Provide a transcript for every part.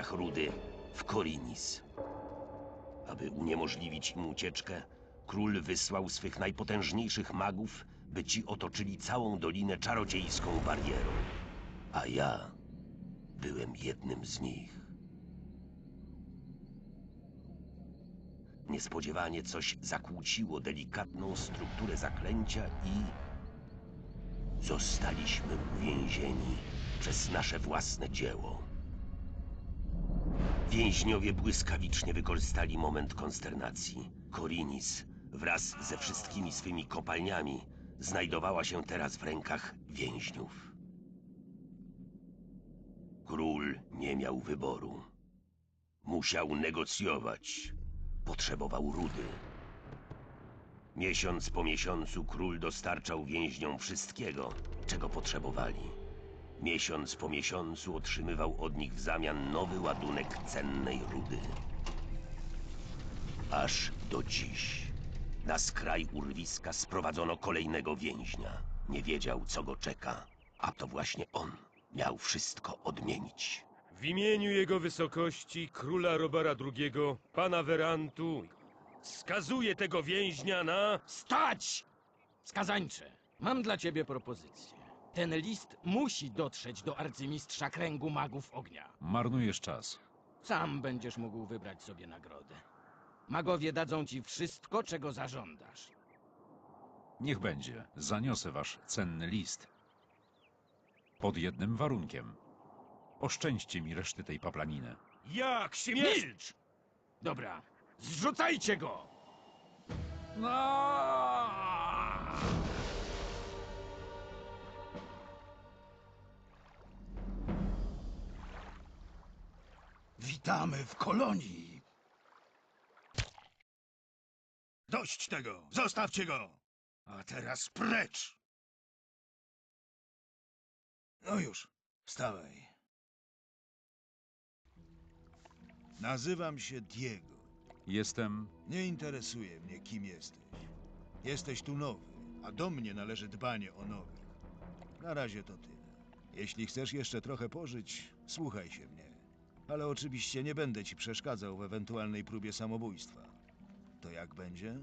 poszukiwaniach rudy w Korinis. Aby uniemożliwić im ucieczkę, król wysłał swych najpotężniejszych magów, by ci otoczyli całą dolinę czarodziejską barierą. A ja byłem jednym z nich. Niespodziewanie coś zakłóciło delikatną strukturę zaklęcia i zostaliśmy uwięzieni przez nasze własne dzieło. Więźniowie błyskawicznie wykorzystali moment konsternacji. Korinis wraz ze wszystkimi swymi kopalniami znajdowała się teraz w rękach więźniów. Król nie miał wyboru. Musiał negocjować. Potrzebował rudy. Miesiąc po miesiącu król dostarczał więźniom wszystkiego, czego potrzebowali. Miesiąc po miesiącu otrzymywał od nich w zamian nowy ładunek cennej rudy. Aż do dziś. Na skraj urwiska sprowadzono kolejnego więźnia. Nie wiedział, co go czeka, a to właśnie on miał wszystko odmienić. W imieniu jego wysokości, króla Robara II, pana Werantu, skazuję tego więźnia na... Stać! Skazańcze, mam dla ciebie propozycję. Ten list musi dotrzeć do arcymistrza kręgu magów ognia. Marnujesz czas. Sam będziesz mógł wybrać sobie nagrodę. Magowie dadzą ci wszystko, czego zażądasz. Niech będzie. Zaniosę wasz cenny list. Pod jednym warunkiem. Oszczędźcie mi reszty tej paplaniny. Jak śmiesz... Milcz! Dobra, zrzucajcie go! Witamy w kolonii. Dość tego! Zostawcie go! A teraz precz! No już, wstawaj. Nazywam się Diego. Jestem... Nie interesuje mnie, kim jesteś. Jesteś tu nowy, a do mnie należy dbanie o nowych. Na razie to tyle. Jeśli chcesz jeszcze trochę pożyć, słuchaj się mnie. Ale oczywiście nie będę ci przeszkadzał w ewentualnej próbie samobójstwa. To jak będzie?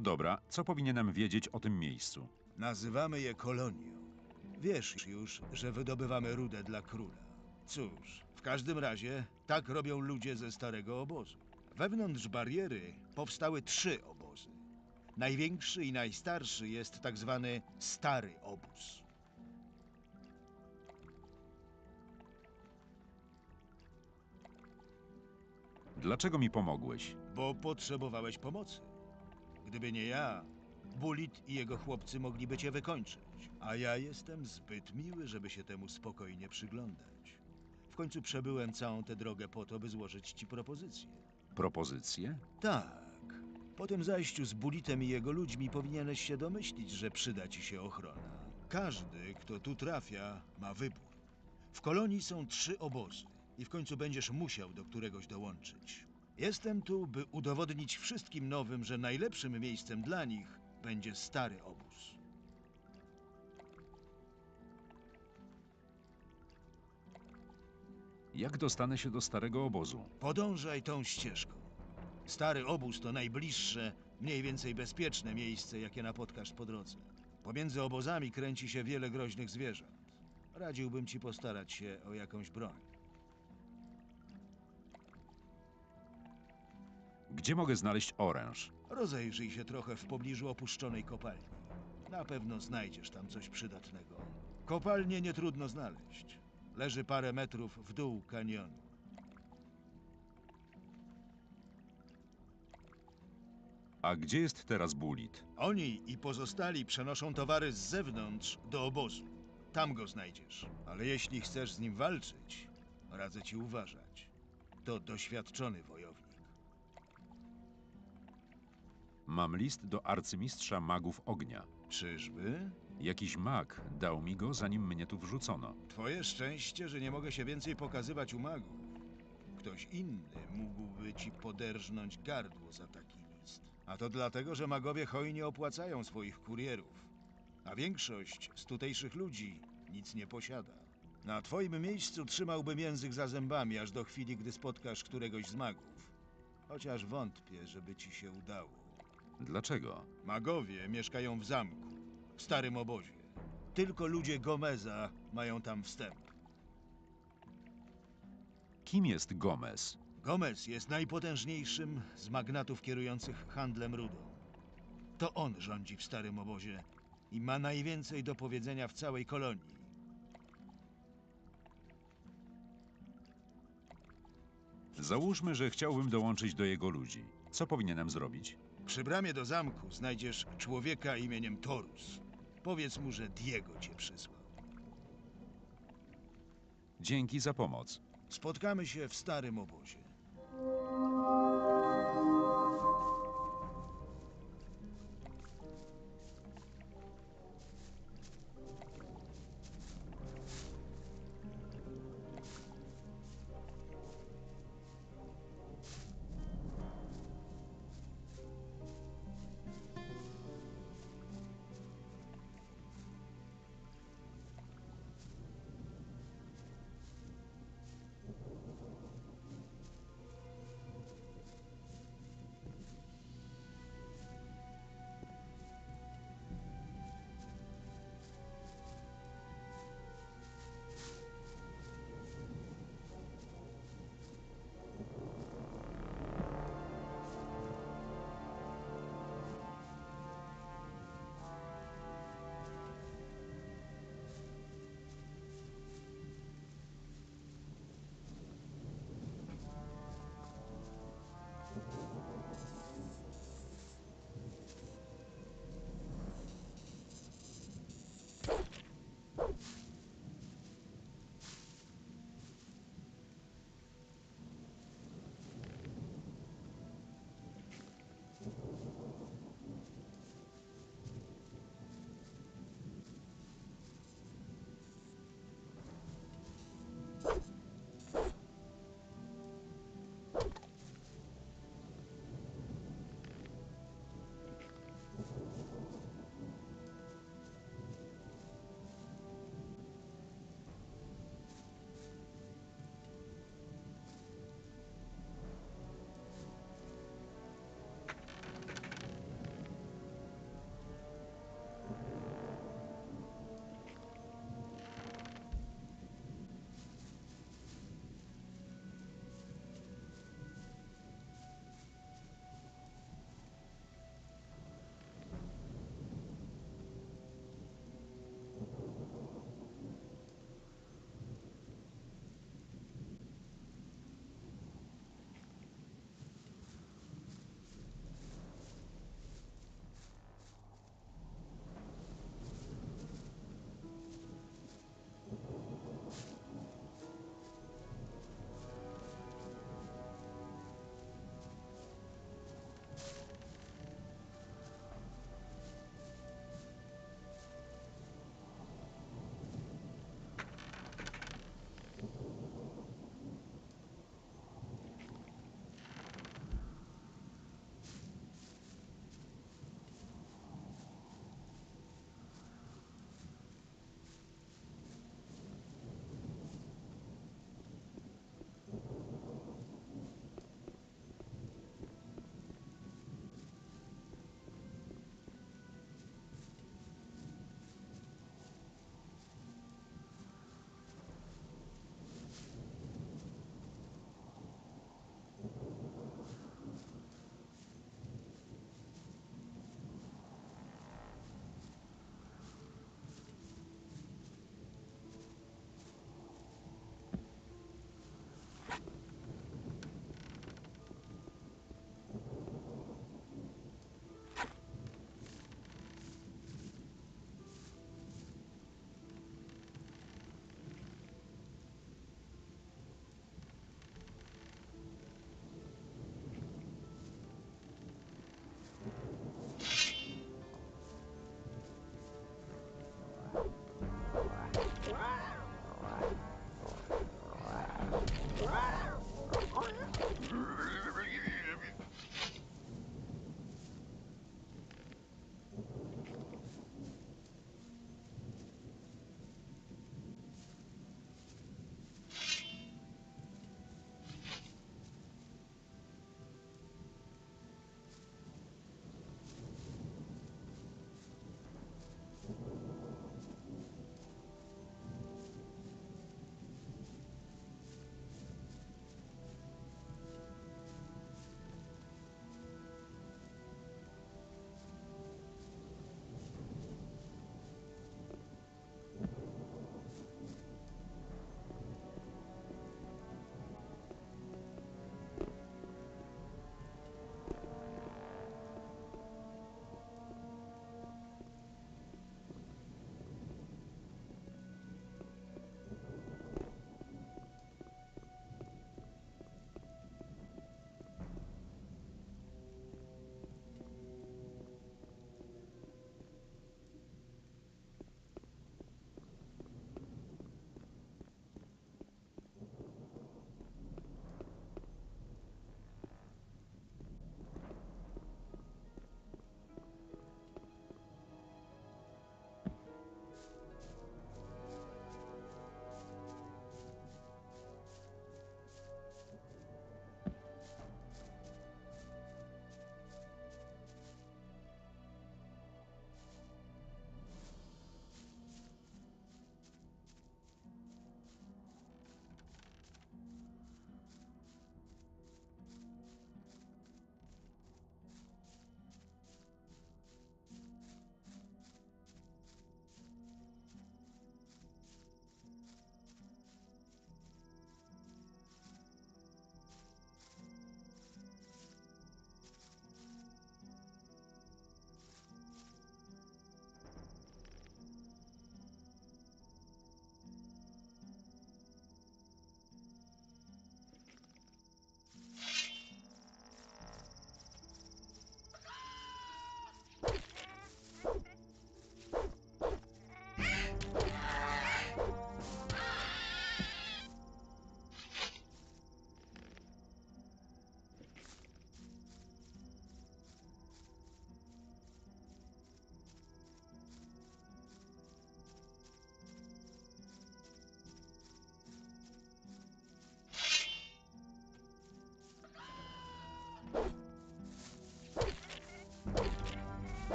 Dobra, co powinienem wiedzieć o tym miejscu? Nazywamy je kolonią. Wiesz już, że wydobywamy rudę dla króla. Cóż, w każdym razie tak robią ludzie ze starego obozu. Wewnątrz bariery powstały trzy obozy. Największy i najstarszy jest tak zwany Stary Obóz. Dlaczego mi pomogłeś? Bo potrzebowałeś pomocy. Gdyby nie ja, Bulit i jego chłopcy mogliby cię wykończyć. A ja jestem zbyt miły, żeby się temu spokojnie przyglądać. W końcu przebyłem całą tę drogę po to, by złożyć ci propozycję. Propozycje? Tak. Po tym zajściu z Bulitem i jego ludźmi powinieneś się domyślić, że przyda ci się ochrona. Każdy, kto tu trafia, ma wybór. W kolonii są trzy obozy i w końcu będziesz musiał do któregoś dołączyć. Jestem tu, by udowodnić wszystkim nowym, że najlepszym miejscem dla nich będzie stary obóz. Jak dostanę się do starego obozu? Podążaj tą ścieżką. Stary obóz to najbliższe, mniej więcej bezpieczne miejsce, jakie napotkasz po drodze. Pomiędzy obozami kręci się wiele groźnych zwierząt. Radziłbym ci postarać się o jakąś broń. Gdzie mogę znaleźć oręż? Rozejrzyj się trochę w pobliżu opuszczonej kopalni. Na pewno znajdziesz tam coś przydatnego. Kopalnię nie trudno znaleźć. Leży parę metrów w dół kanionu. A gdzie jest teraz Bulit? Oni i pozostali przenoszą towary z zewnątrz do obozu. Tam go znajdziesz. Ale jeśli chcesz z nim walczyć, radzę ci uważać. To doświadczony wojownik. Mam list do arcymistrza magów ognia. Czyżby? Jakiś mag dał mi go, zanim mnie tu wrzucono. Twoje szczęście, że nie mogę się więcej pokazywać u magów. Ktoś inny mógłby ci poderżnąć gardło za taki list. A to dlatego, że magowie hojnie opłacają swoich kurierów. A większość z tutejszych ludzi nic nie posiada. Na twoim miejscu trzymałbym język za zębami, aż do chwili, gdy spotkasz któregoś z magów. Chociaż wątpię, żeby ci się udało. Dlaczego? Magowie mieszkają w zamku, w starym obozie. Tylko ludzie Gomeza mają tam wstęp. Kim jest Gomez? Gomez jest najpotężniejszym z magnatów kierujących handlem rudą. To on rządzi w starym obozie i ma najwięcej do powiedzenia w całej kolonii. Załóżmy, że chciałbym dołączyć do jego ludzi. Co powinienem zrobić? Przy bramie do zamku znajdziesz człowieka imieniem Torus. Powiedz mu, że Diego cię przysłał. Dzięki za pomoc. Spotkamy się w starym obozie.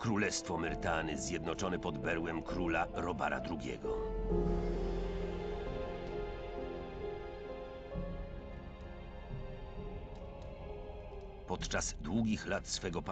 Królestwo Myrtany zjednoczone pod berłem króla Robara II. Podczas długich lat swego panowania